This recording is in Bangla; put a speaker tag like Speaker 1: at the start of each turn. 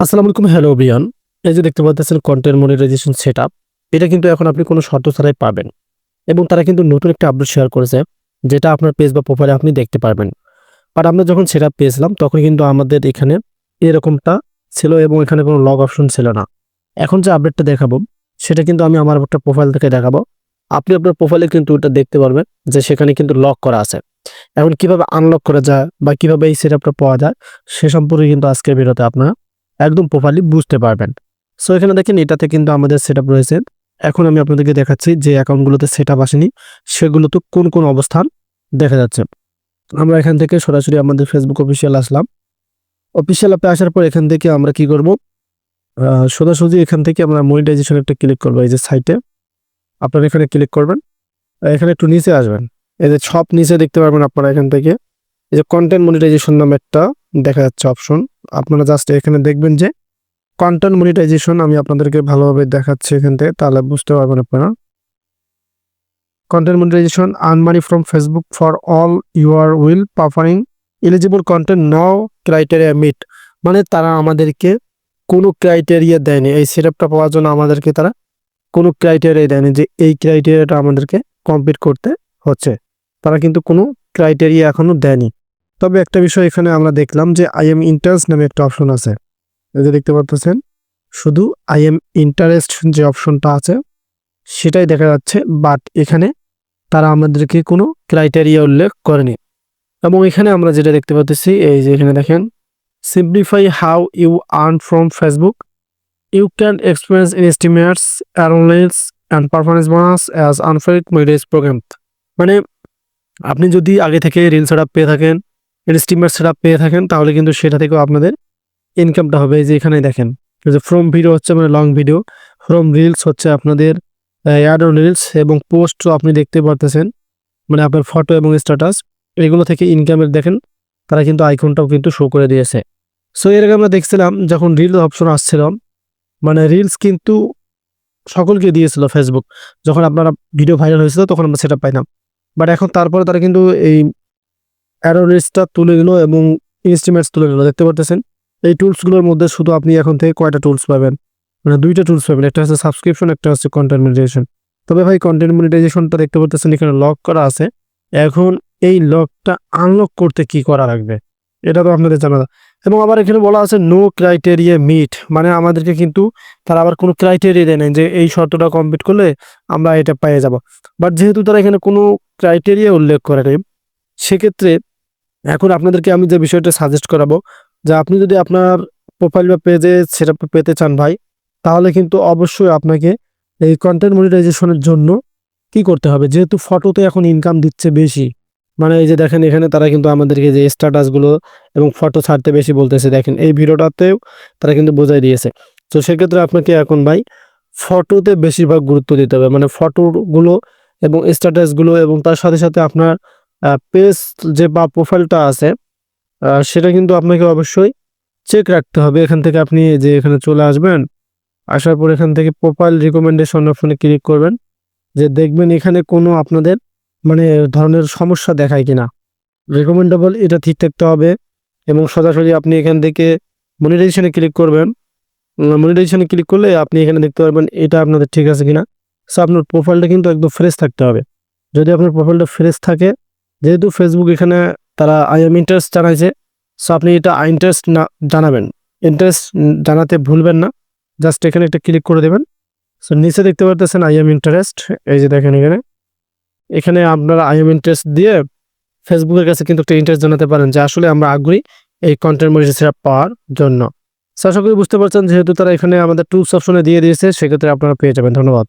Speaker 1: আসসালামু আলাইকুম, হ্যালো বিয়ান এই যে দেখতে পাচ্ছেন কন্টেন্ট মনিটাইজেশন সেট এটা কিন্তু এখন আপনি কোনো শর্ত ছাড়াই পাবেন এবং তারা কিন্তু নতুন একটা আপডেট শেয়ার করেছে, যেটা আপনার পেজ বা প্রোফাইলে আপনি দেখতে পারবেন। বাট আমরা যখন সেটা পেয়েছিলাম, তখন কিন্তু আমাদের এখানে এরকমটা ছিল এবং এখানে কোনো লগ অপশন ছিল না। এখন যে আপডেটটা দেখাবো, সেটা কিন্তু আমি আমার একটা প্রোফাইল থেকে দেখাবো। আপনি আপনার প্রোফাইলে কিন্তু এটা দেখতে পারবেন যে সেখানে কিন্তু লক করা আছে। এখন কীভাবে আনলক করা যায় বা কীভাবে এই সেট পাওয়া যায়, সে সম্পর্কে কিন্তু আজকের ভিডিওতে আপনারা একদম প্রপারলি বুঝতে পারবেন। সো এখানে দেখেন এটাতে কিন্তু আমাদের সেট রয়েছে। এখন আমি আপনাদেরকে দেখাচ্ছি যে অ্যাকাউন্টগুলোতে সেট আপ আসেনি, সেগুলোতে কোন কোন অবস্থান দেখা যাচ্ছে। আমরা এখান থেকে সরাসরি আমাদের ফেসবুক অফিসিয়াল আসলাম। অফিসিয়াল অ্যাপে আসার পর এখান থেকে আমরা কি করব? সোজাসুজি এখান থেকে আমরা মনিটাইজেশন একটা ক্লিক করব, এই যে সাইটে আপনারা এখানে ক্লিক করবেন এখানে একটু নিচে আসবেন। এই যে সব নিচে দেখতে পারবেন আপনারা এখান থেকে। এই যে কন্টেন্ট মনিটাইজেশন নামে একটা দেখা যাচ্ছে অপশন আপনারা জাস্ট এখানে দেখবেন যে কন্টেন্ট মনিটাইজেশন আমি আপনাদেরকে ভালোভাবে দেখাচ্ছি এখান থেকে, তাহলে বুঝতে পারবেন আপনারা। Content monetization earn money from Facebook for all your well performing eligible content now criteria meet মানে তারা আমাদেরকে কোনো ক্রাইটেরিয়া দেয়নি। এই সেটআপটা পাওয়ার জন্য আমাদেরকে তারা কোনো ক্রাইটেরিয়া দেয়নি যে এই ক্রাইটেরিয়াটা আমাদেরকে কমপ্লিট করতে হচ্ছে। তারা কিন্তু কোনো ক্রাইটেরিয়া এখনও দেয়নি। তবে একটা বিষয় এখানে আমরা দেখলাম যে আই এম ইন্টারেস্ট নামে একটা অপশন আছে। যে দেখতে পাচ্ছেন শুধু আই এম ইন্টারেস্ট যে অপশনটা আছে, সেটাই দেখা যাচ্ছে বাট এখানে তারা আমাদেরকে কোনো ক্রাইটেরিয়া উল্লেখ করেনি। এবং এখানে আমরা যেটা দেখতে পাচ্ছি এই যে এখানে দেখেন simplify how you earn from Facebook you can experience in estimates enrollments and performance bonus as unified monetize program মানে আপনি যদি আগে থেকে রিল সেট পেয়ে থাকেন স্টিমার সেট পেয়ে থাকেন, তাহলে কিন্তু সেটা থেকেও আপনাদের ইনকামটা হবে। যে এখানে দেখেন যে ফ্রম ভিডিও হচ্ছে মানে লং ভিডিও ফ্রম রিলস হচ্ছে আপনাদের অ্যাড অন রিলস এবং পোস্টও আপনি দেখতে পারতেছেন মানে আপনার ফটো এবং স্ট্যাটাস এগুলো থেকে ইনকামের দেখেন, তারা কিন্তু আইকনটাও কিন্তু শো করে দিয়েছে। সো এর আগে আমরা দেখছিলাম, যখন রিল অপশন আসছিল মানে রিলস কিন্তু সকলকে দিয়েছিল ফেসবুক যখন আপনারা ভিডিও ভাইরাল হয়েছিল, তখন আমরা সেটা পাইলাম। বাট এখন তারপরে তারা কিন্তু এই অ্যারোরিসটা তুলে দিল এবং ইনস্ট্রুমেন্টস তুলে দিল দেখতে পারতেছেন? এই টুলসগুলোর মধ্যে শুধু আপনি এখন থেকে কয়টা টুলস পাবেন? মানে দুইটা টুলস পাবেন, একটা হচ্ছে সাবস্ক্রিপশন একটা হচ্ছে কন্টেন্ট মনিটাইজেশন তবে ভাই কন্টেন্ট মনিটাইজেশনটা দেখতে পারতেছেন, এখানে লক করা আছে। এখন এই লকটা আনলক করতে কি করা লাগবে? এটা তো আপনাদের জানা। এবং আবার এখানে বলা আছে নো ক্রাইটেরিয়া মিট মানে আমাদেরকে কিন্তু তারা আবার কোনো ক্রাইটেরিয়া দেয় নাই যে এই শর্তটা কমপ্লিট করলে আমরা এটা পেয়ে যাব। বাট যেহেতু তারা এখানে কোনো ক্রাইটেরিয়া উল্লেখ করে নেই, সেক্ষেত্রে এখন আপনাদেরকে আমি যে বিষয়টা সাজেস্ট করাবো, যে আপনি যদি আপনার প্রোফাইল বা পেজে সেটা পেতে চান ভাই, তাহলে কিন্তু অবশ্যই আপনাকে এই কন্টেন্ট মনিটাইজেশনের জন্য কি করতে হবে? যেহেতু ফটোতে এখন ইনকাম দিচ্ছে বেশি। মানে এই যে দেখেন এখানে তারা কিন্তু আমাদেরকে যে স্ট্যাটাসগুলো এবং ফটো ছাড়তে বেশি বলতেছে, দেখেন এই ভিডিওটাতেও তারা কিন্তু বোঝাই দিয়েছে। তো সেক্ষেত্রে আপনাকে এখন ভাই ফটোতে বেশিরভাগ গুরুত্ব দিতে হবে। মানে ফটোগুলো এবং স্ট্যাটাসগুলো এবং তার সাথে সাথে আপনার পেজ যে বা প্রোফাইলটা আছে সেটা কিন্তু আপনাকে অবশ্যই চেক রাখতে হবে। এখান থেকে আপনি যে এখানে চলে আসবেন, আসার পর এখান থেকে প্রোফাইল রিকমেন্ডেশন অপশনে ক্লিক করবেন, যে দেখবেন এখানে কোনো আপনাদের মানে ধরনের সমস্যা দেখায় কিনা। রেকমেন্ডেবল এটা ঠিক থাকতে হবে এবং সরাসরি আপনি এখান থেকে মনিটাইজেশনে ক্লিক করবেন। মনিটাইজেশনে ক্লিক করলে আপনি এখানে দেখতে পারবেন এটা আপনাদের ঠিক আছে কিনা। সো আপনার প্রোফাইলটা কিন্তু একদম ফ্রেশ থাকতে হবে। যদি আপনার প্রোফাইলটা ফ্রেশ থাকে যেহেতু ফেসবুক এখানে তারা আই এম ইন্টারেস্ট জানাইছে সো আপনি এটা আই ইন্টারেস্ট না জানাবেন। ইন্টারেস্ট জানাতে ভুলবেন না জাস্ট এখানে একটা ক্লিক করে দেবেন। সো নিচে দেখতে পারতেছেন আই এম ইন্টারেস্ট এই যে দেখেন এখানে। এখানে আপনারা আই এম ইন্টারেস্ট দিয়ে ফেসবুকের কাছে কিন্তু একটা ইন্টারেস্ট জানাতে পারেন, যে আসলে আমরা আগ্রহী এই কন্টেন্ট মনিটাইজেশন পাওয়ার জন্য। আশা করি বুঝতে পারছেন, যেহেতু তারা এখানে আমাদের টুলস অপশনে দিয়ে দিয়েছে, সেক্ষেত্রে আপনারা পেয়ে যাবেন। ধন্যবাদ।